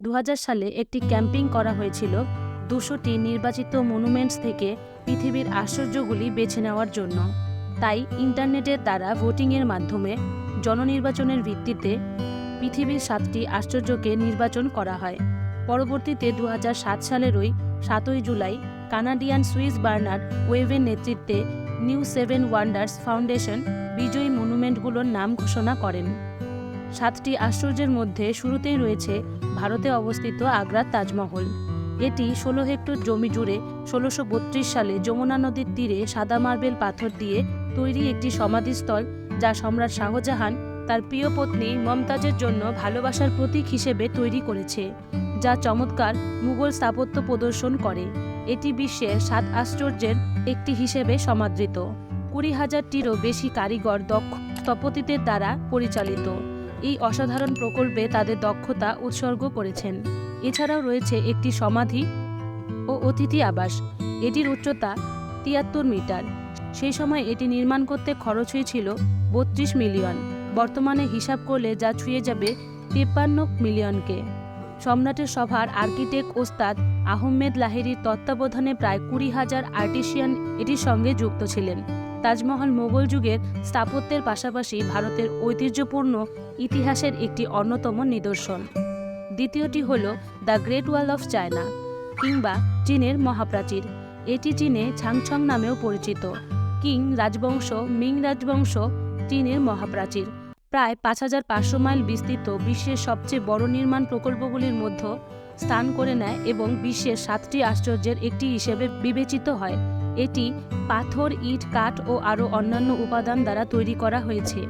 দু হাজার সালে একটি ক্যাম্পিং করা হয়েছিল দুশোটি নির্বাচিত মনুমেন্টস থেকে পৃথিবীর আশ্চর্যগুলি বেছে নেওয়ার জন্য। তাই ইন্টারনেটের দ্বারা ভোটিংয়ের মাধ্যমে জননির্বাচনের ভিত্তিতে পৃথিবীর সাতটি আশ্চর্যকে নির্বাচন করা হয়। পরবর্তীতে দু হাজার সাত সালেরই সাতই জুলাই কানাডিয়ান সুইস বার্নার্ড ওয়েভের নেতৃত্বে নিউ সেভেন ওয়ান্ডার্স ফাউন্ডেশন বিজয়ী মনুমেন্টগুলোর নাম ঘোষণা করেন। সাতটি আশ্চর্যের মধ্যে শুরুতেই রয়েছে ভারতে অবস্থিত আগ্রার তাজমহল। এটি ষোলো হেক্টর জমি জুড়ে ষোলোশো সালে যমুনা নদীর তীরে সাদা মার্বেল পাথর দিয়ে তৈরি একটি সমাধিস্থল, যা সম্রাট শাহজাহান তার প্রিয় পত্নী মমতাজের জন্য ভালোবাসার প্রতীক হিসেবে তৈরি করেছে, যা চমৎকার মুঘল স্থাপত্য প্রদর্শন করে। এটি বিশ্বের সাত আশ্চর্যের একটি হিসেবে সমাদৃত। কুড়ি হাজারটিরও বেশি কারিগর দক্ষ স্থপতিদের দ্বারা পরিচালিত। এই অসাধারণ প্রকল্পে তাদের দক্ষতা উৎসর্গ করেছেন। এছাড়াও রয়েছে একটি সমাধি ও অতিথি আবাস। এটির উচ্চতা তিয়াত্তর মিটার। সেই সময় এটি নির্মাণ করতে খরচ হয়েছিল বত্রিশ মিলিয়ন। বর্তমানে হিসাব করলে যা ছুঁয়ে যাবে তিপ্পান্ন মিলিয়নকে। সম্রাটের সভার আর্কিটেক্ট ওস্তাদ আহমেদ লাহিরির তত্ত্বাবধানে প্রায় কুড়ি হাজার আর্টিশিয়ান এটির সঙ্গে যুক্ত ছিলেন। তাজমহল মোগল যুগের স্থাপত্যের পাশাপাশি ভারতের ঐতিহ্যপূর্ণ ইতিহাসের একটি অন্যতম নিদর্শন। দ্বিতীয়টি হল the great wall of China কিংবা চীনের মহাপ্রাচীর। এটি চীনে ছাংছং নামেও পরিচিত। কিং রাজবংশ, মিং রাজবংশ, চীনের মহাপ্রাচীর। প্রায় পাঁচ হাজার পাঁচশো মাইল বিস্তৃত বিশ্বের সবচেয়ে বড় নির্মাণ প্রকল্পগুলির মধ্যে স্থান করে নেয় এবং বিশ্বের সাতটি আশ্চর্যের একটি হিসেবে বিবেচিত হয়। এটি পাথর, ইট, কাঠ ও আরও অন্যান্য উপাদান দ্বারা তৈরি করা হয়েছে।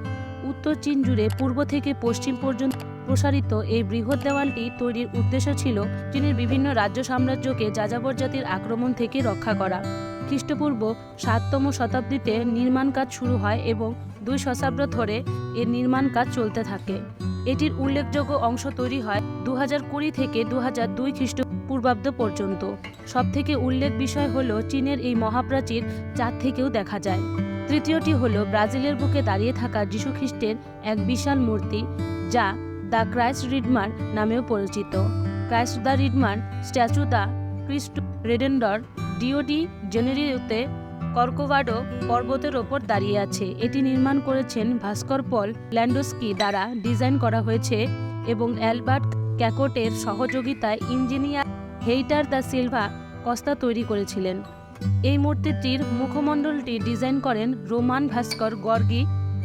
উত্তর চীন জুড়ে পূর্ব থেকে পশ্চিম পর্যন্ত প্রসারিত এই বৃহৎ দেওয়ালটি তৈরির উদ্দেশ্য ছিল চীনের বিভিন্ন রাজ্য সাম্রাজ্যকে যাযাবর জাতির আক্রমণ থেকে রক্ষা করা। খ্রিস্টপূর্ব সাততম শতাব্দীতে নির্মাণ কাজ শুরু হয় এবং দুই শতাব্দ ধরে এর নির্মাণ কাজ চলতে থাকে। এটির উল্লেখযোগ্য অংশ তৈরি হয় দু থেকে দু হাজার দুই খ্রিস্টপূর্বাব্দ পর্যন্ত। সবথেকে উল্লেখ বিষয় হল চীনের এই মহাপ্রাচীর চাঁদ থেকেও দেখা যায়। তৃতীয়টি হল ব্রাজিলের বুকে দাঁড়িয়ে থাকা যীশুখ্রিস্টের এক বিশাল মূর্তি, যা দ্য ক্রাইস্ট রিডমার নামেও পরিচিত। Christ the redeemer statue the Cristo Redentor, ডিওডি জেনেরিওতে কর্কোভাডো পর্বতের ওপর দাঁড়িয়ে আছে। এটি নির্মাণ করেছেন ভাস্কর পল ল্যান্ডোস্কি দ্বারা ডিজাইন করা হয়েছে এবং অ্যালবার্ট ক্যাকোটের সহযোগিতায় engineer Heitor da Silva Costa তৈরি করেছিলেন। এই মূর্তিটির মুখমণ্ডলটি ডিজাইন করেন রোমান ভাস্কর গর্গি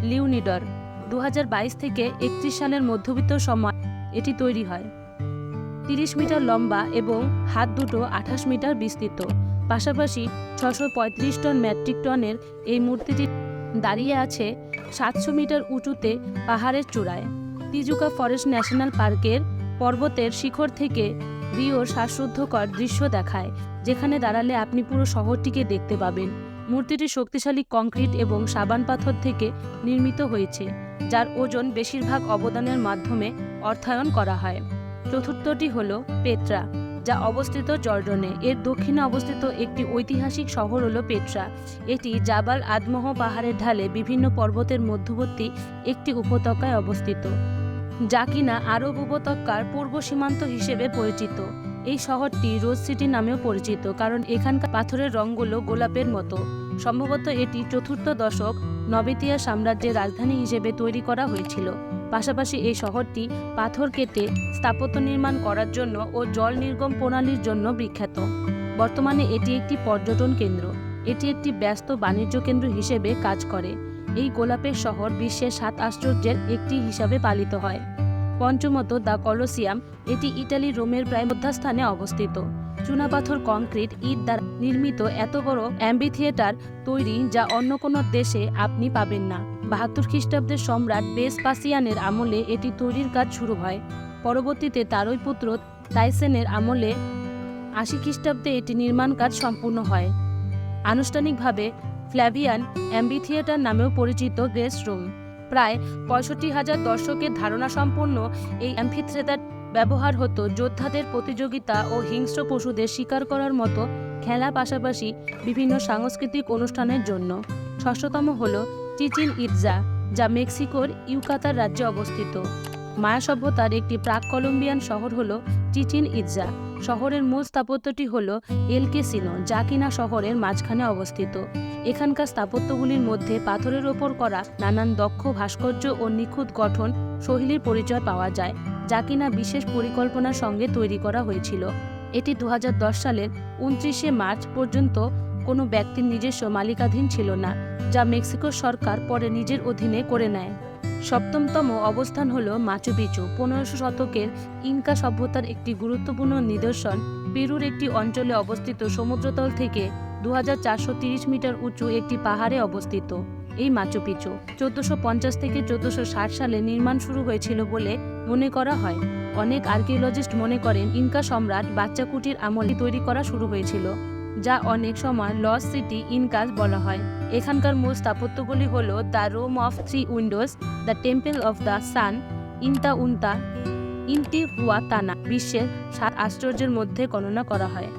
লিউনিডর দু হাজার বাইশ থেকে একত্রিশ সালের মধ্যবিত্ত সময় এটি তৈরি হয়। তিরিশ মিটার লম্বা এবং হাত দুটো আঠাশ মিটার বিস্তৃত। পাশাপাশি ছশো পঁয়ত্রিশ টন মেট্রিক টনের এই মূর্তিটি দাঁড়িয়ে আছে সাতশো মিটার উঁচুতে পাহাড়ের চূড়ায়। তিজুকা ফরেস্ট ন্যাশনাল পার্কের পর্বতের শিখর থেকে রিওর শ্বাসরুদ্ধকর দৃশ্য দেখায়, যেখানে দাঁড়ালে আপনি পুরো শহরটিকে দেখতে পাবেন। মূর্তিটি শক্তিশালী কংক্রিট এবং সাবান পাথর থেকে নির্মিত হয়েছে, যার ওজন বেশিরভাগ অবদানের মাধ্যমে অর্থায়ন করা হয়। চতুর্থটি হল পেট্রা যা অবস্থিত জর্ডনে। এর দক্ষিণে অবস্থিত একটি ঐতিহাসিক শহর হল পেট্রা এটি জাবাল আদমহ পাহাড়ের ঢালে বিভিন্ন পর্বতের মধ্যবর্তী একটি উপত্যকায় অবস্থিত। যা কিনা আরব উপত্যকার পূর্ব সীমান্ত হিসেবে পরিচিত। এই শহরটি রোজ সিটি নামেও পরিচিত, কারণ এখানকার পাথরের রঙগুলো গোলাপের মতো। সম্ভবত এটি চতুর্থ দশক নবেতিয়া সাম্রাজ্যের রাজধানী হিসেবে তৈরি করা হয়েছিল। পাশাপাশি এই শহরটি পাথর কেটে স্থাপত্য নির্মাণ করার জন্য ও জল নির্গম প্রণালীর জন্য বিখ্যাত। বর্তমানে এটি একটি পর্যটন কেন্দ্র। এটি একটি ব্যস্ত বাণিজ্য কেন্দ্র হিসেবে কাজ করে। এই গোলাপের শহর বিশ্বের সাত আশ্চর্যের একটি হিসাবে পালিত হয়। পঞ্চমত দ্য কলোসিয়াম, এটি ইটালি রোমের প্রায় মধ্যস্থানে অবস্থিত। চুনাপাথর কংক্রিট ইট দ্বারা নির্মিত এত বড় অ্যাম্বি থিয়েটার তৈরি যা অন্য কোনো দেশে আপনি পাবেন না। বাহাত্তর খ্রিস্টাব্দের সম্রাট বেসপাসিয়ানের আমলে এটি তৈরির কাজ শুরু হয়। পরবর্তীতে তারই পুত্র টাইসেনের আমলে আশি খ্রিস্টাব্দে এটি নির্মাণ কাজ সম্পূর্ণ হয়। আনুষ্ঠানিকভাবে ফ্ল্যাভিয়ান অ্যাম্বি থিয়েটার নামেও পরিচিত গেস্ট রুম। প্রায় পঁয়ষট্টি হাজার দর্শকের ধারণা সম্পন্ন এই অ্যাম্ফিথিয়েটার ব্যবহার হতো যোদ্ধাদের প্রতিযোগিতা ও হিংস্র পশুদের শিকার করার মতো খেলা পাশাপাশি বিভিন্ন সাংস্কৃতিক অনুষ্ঠানের জন্য। ষষ্ঠতম হল চিচিন ইটজা যা মেক্সিকোর ইউকাতার রাজ্যে অবস্থিত। মায়া সভ্যতার একটি প্রাক কলম্বিয়ান শহর হল চিচিন ইৎজা। শহরের মূল স্থাপত্যটি হল এল কেসিনো যা কিনা শহরের মাঝখানে অবস্থিত। এখানকার স্থাপত্যগুলির মধ্যে পাথরের ওপর করা নানান দক্ষ, ভাস্কর্য ও নিখুঁত গঠন শৈলীর পরিচয় পাওয়া যায়, যা কিনা বিশেষ পরিকল্পনার সঙ্গে তৈরি করা হয়েছিল। এটি দু হাজার দশ সালের উনত্রিশে মার্চ পর্যন্ত কোনো ব্যক্তির নিজস্ব মালিকাধীন ছিল না, যা মেক্সিকো সরকার পরে নিজের অধীনে করে নেয়। সপ্তমতম অবস্থান হল মাচু পিচু। পনেরোশো শতকের ইনকা সভ্যতার একটি গুরুত্বপূর্ণ নিদর্শন, পেরুর একটি অঞ্চলে অবস্থিত সমুদ্রতল থেকে দু মিটার উঁচু একটি পাহাড়ে অবস্থিত এই মাচু পিচু। চোদ্দশো পঞ্চাশ থেকে চোদ্দশো সালে নির্মাণ শুরু হয়েছিল বলে মনে করা হয়। অনেক আর্কিওলজিস্ট মনে করেন, ইনকা সম্রাট বাচ্চা কুটির আমলে তৈরি করা শুরু হয়েছিল। যা অনেক সময় লস সিটি ইনকাস বলা হয়। এখানকার মূল স্থাপত্যগুলি হল the room of three windows the temple of the sun Intihuatana হুয়াতানা বিশ্বের সাত আশ্চর্যের মধ্যে গণনা করা হয়।